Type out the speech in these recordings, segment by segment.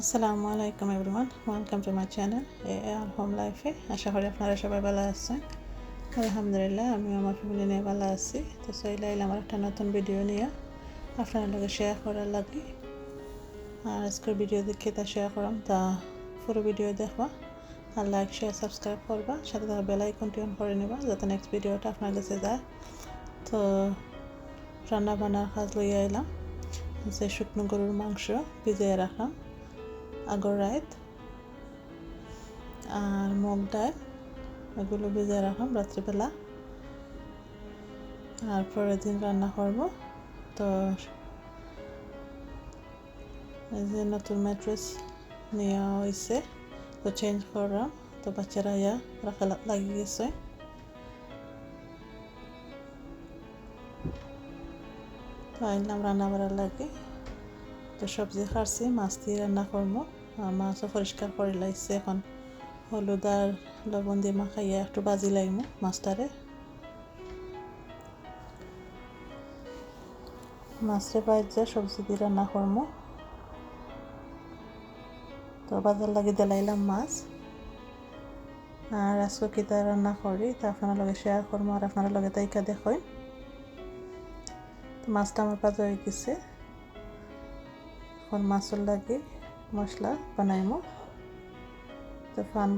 আসসালামু আলাইকুম everyone, welcome to my channel A R home লাইফে। আশা করি আপনারা সবাই ভালো আছেন। আলহামদুলিল্লাহ আমি আমার ফ্যামিলি নিয়ে ভালো আছি। তো এলাম আমার একটা নতুন ভিডিও নিয়ে আপনার লগে শেয়ার করার লাগে। আর আজকের ভিডিও দেখে তা শেয়ার করাম, তা পুরো ভিডিও দেখবা। আর লাইক শেয়ার সাবস্ক্রাইব করবা। সাথে তার বেল আইকনটি অন করে নেবা, যাতে নেক্সট ভিডিওটা আপনার কাছে যায়। তো রান্না বান্নার কাজ লইয়া এলাম। যে শুকনো গরুর মাংস ভিজিয়ে রাখলাম। আগর রাত আর মুগ ডাল এগুলো ভিজে রাখলাম রাত্রিবেলা। আর পরের দিন রান্না করব। তো যে নতুন ম্যাট্রেস নেওয়া হয়েছে তো চেঞ্জ করলাম। তো বাচ্চারা ইয়া রাখা লাগিয়ে গেছে। তো আইলাম রান্না বাড়ার লাগে। তো সবজি খাচ্ছি মাছ দিয়ে রান্না করব। মাছও পরিষ্কার করে লাইছে এখন। হলুদ আর লবণ দিয়ে মাখাইয়া একটু বাজি লাগবো মাছটারে। মাছরে বাইজা সবজি দিয়ে রান্না করব। তো বাজার লাগে দিলাইলাম মাছ। আর আজকে কিতা রান্না করি, তা আপনার লগে শেয়ার করব, আর আপনার লগে তাইকা দেখুন তো মাছটা আমার বাজা হয়ে গেছে। এখন লাগে মশলা বানাইমো। তো ফান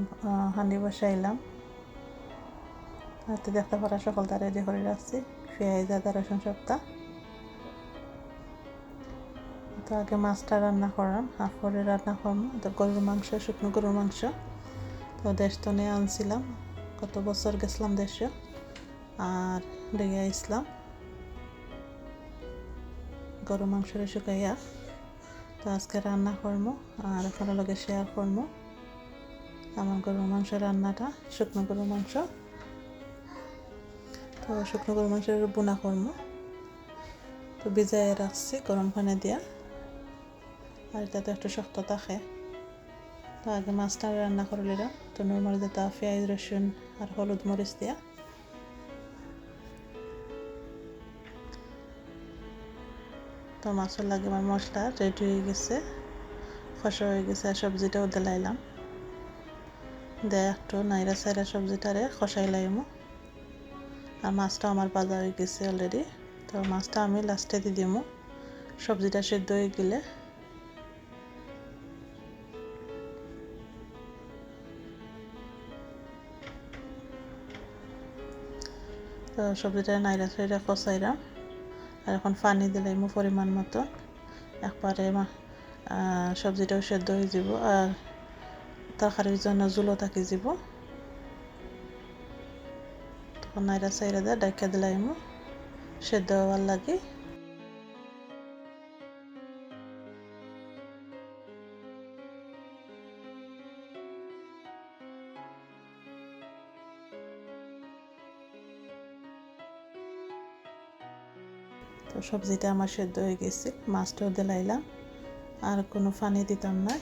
হাঁড়ি বসাইলাম। হাতে দেখতে পারা সকলটা রেডি করে রাখছি। পেঁয়াজ, আদা, রসুন সবটা। তো আগে মাছটা রান্না করাম। হাফ করে রান্না করব তো গরুর মাংস, শুকনো গরুর মাংস। তো দেশ তো নিয়ে আনছিলাম। কত বছর গেছিলাম দেশে। আর লেগে আসলাম গরুর মাংসরে শুকাইয়া তো আজকে রান্না করব, আর আপনার লগে শেয়ার করব। আমার গরু মাংস রান্নাটা, শুকনো গরু মাংস। তো শুকনো গরু মাংসের বোনা করব। তো ভিজাই রাখছি গরম পানি দিয়া। আর এটা তো একটু শক্ত থাকে। তো আগে মাছটা রান্না করে তো নর্মাল যেটা পেঁয়াজ, রসুন আর হলুদ মরিচ দিয়া। তো মাছের লাগে আমার মশলা রেডি হয়ে গেছে খসা হয়ে গেছে, আর সবজিটাও দিলাইলাম। দেয় একটু নাইরা সাইরা সবজিটারে খসাই লাইমো আর মাছটা আমার বাজা হয়ে গেছে অলরেডি তো মাছটা আমি লাস্টে দিয়ে দিমো। সবজিটা সেদ্ধ হয়ে গেলে। তো সবজিটা নাইরা সাইরা কষাইলাম আর এখন পানি দিলে মো পরিমাণ মতো। একবারে সবজিটাও সেদ্ধ হয়ে যাব আর তরকারির জন্য জুলো থাকি যাব। তখন নাইরা সাইরা দেয় ডাইকা দিলাম সেদ্ধ হওয়ার লাগে সবজিটা আমার সেদ্ধ হয়ে গেছে, মাছটাও দিলাইলাম। আর কোনো পানি দিতাম না।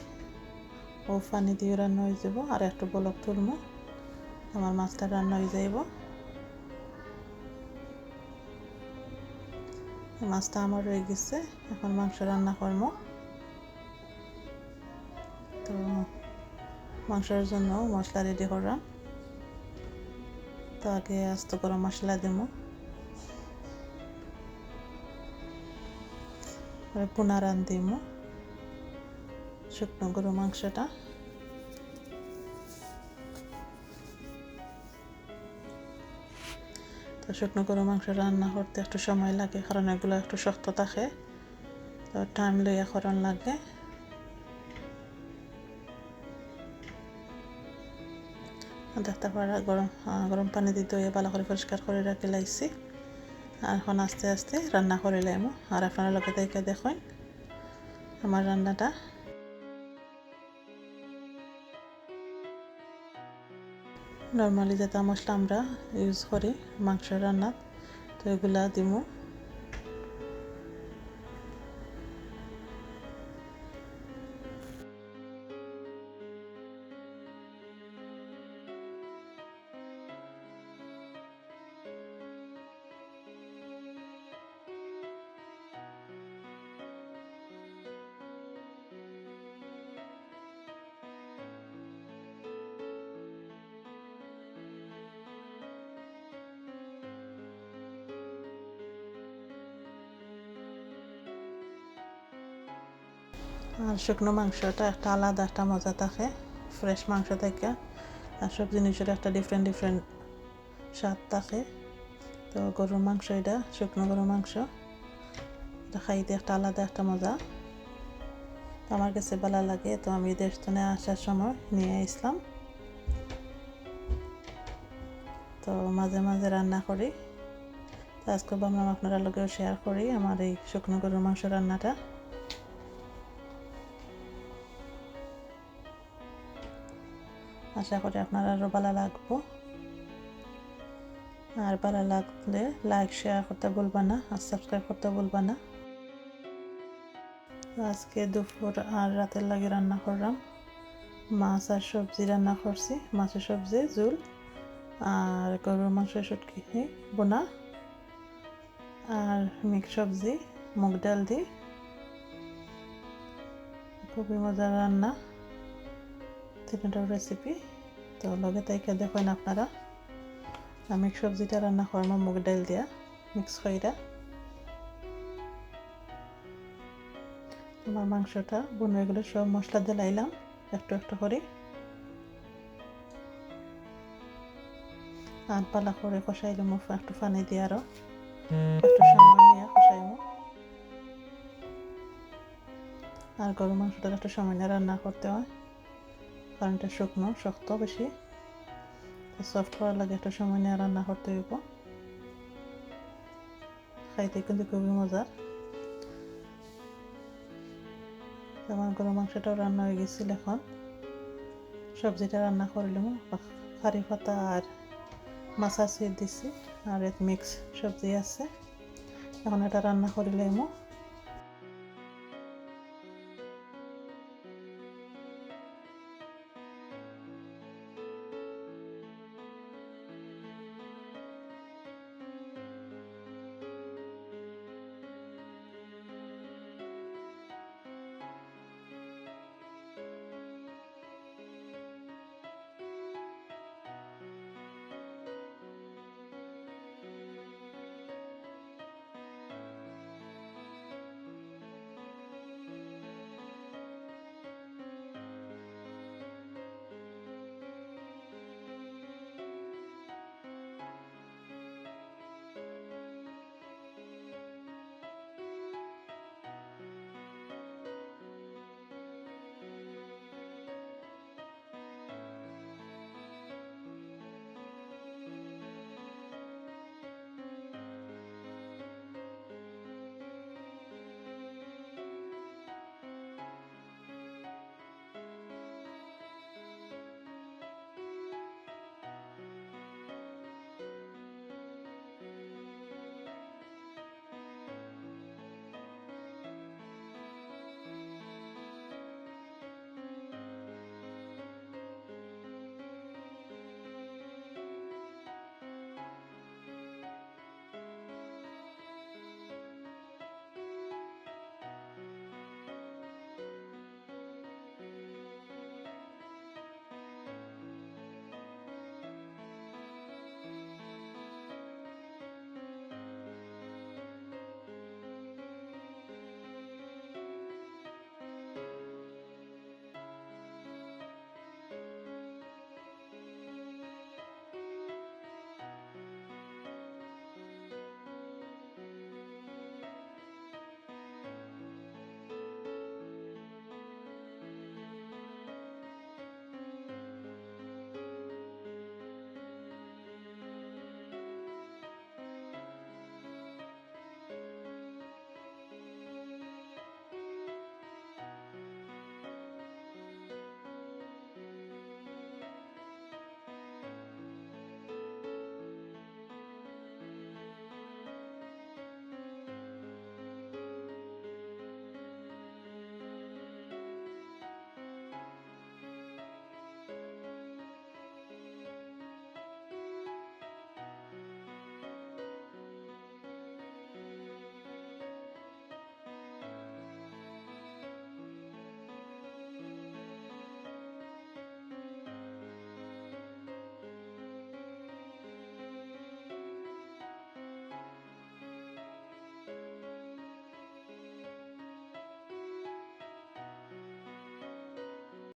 ও পানি দিয়ে রান্না হয়ে যাব। আর একটু বলক তুলবো। আমার মাছটা রান্না হয়ে যাইব। মাছটা আমার রয়ে গেছে। এখন মাংস রান্না করব। তো মাংসের জন্য মশলা রেডি করলাম। তো আগে আস্ত গরম মশলা দেবো। পুনা রান্ধিমু শুকনো গরু মাংসটা তো শুকনো গরু মাংস রান্না করতে একটু সময় লাগে কারণ এগুলো একটু শক্ত থাকে তো টাইম লইয়া করণ লাগে দেখতে পারা গরম গরম পানি দিতে ভালো করে পরিষ্কার করে রাখি লাইছি এখন আস্তে আস্তে রান্না করে লাইমো আর আপনারা লোকে দেখে দেখুন আমার রান্নাটা। নর্মালি যেটা মশলা আমরা ইউজ করি মাংস রান্নাত তো এগুলা দিমু। আর শুকনো মাংসটা একটা আলাদা একটা মজা থাকে। ফ্রেশ মাংস থেকে আর সব জিনিসের একটা ডিফারেন্ট ডিফারেন্ট স্বাদ থাকে। তো গরুর মাংস এটা, শুকনো গরুর মাংস। এটা খাইতে একটা আলাদা একটা মজা। তো আমার কাছে ভালো লাগে, তো আমি দেশ দেশতনে আসার সময় নিয়ে আসলাম। তো মাঝে মাঝে রান্না করি। আজকে ভাবলাম আপনারা লোকেও শেয়ার করি আমার এই শুকনো গরুর মাংস রান্নাটা। আশা করি আপনার আরও ভালো লাগবো। আর ভালো লাগলে লাইক শেয়ার করতে বলবা না আর সাবস্ক্রাইব করতে বলবা না। আজকে দুপুর আর রাতের লাগে রান্না করলাম। মাছ আর সবজি রান্না করছি, মাছের সবজি, ঝুল আর গরুর মাংসের সুটকি বোনা আর মিক্স সবজি, মুগ ডাল দি খুবই মজার রান্না। তিনটার রেসিপি তো লগে তাইকে দেখেন আপনারা। আমি সবজিটা রান্না করব মুগ ডাল দিয়া মিক্স কইরা। আমার মাংসটা বনু এগুলো সব মশলা দিলাইলাম একটু একটু করে। আর পালা করে কষাইলাম, একটু পানি দিয়ে আরও। একটু সময় নিয়ে কষাইমু। আর গরু মাংসটা একটু সময় নিয়ে রান্না করতে হয়। কারণ এটা শুকনো, শক্ত বেশি। সফট করার লাগে একটু সময় নিয়ে রান্না করতে হইব। খাইতে কিন্তু খুবই মজার। আমার গরু মাংসটাও রান্না হয়ে গেছিল এখন। সবজিটা রান্না করলাম কারি পাতা আর মাছা সিট দিছি। আর এক মিক্স সবজি আছে। এখন এটা রান্না করিলাম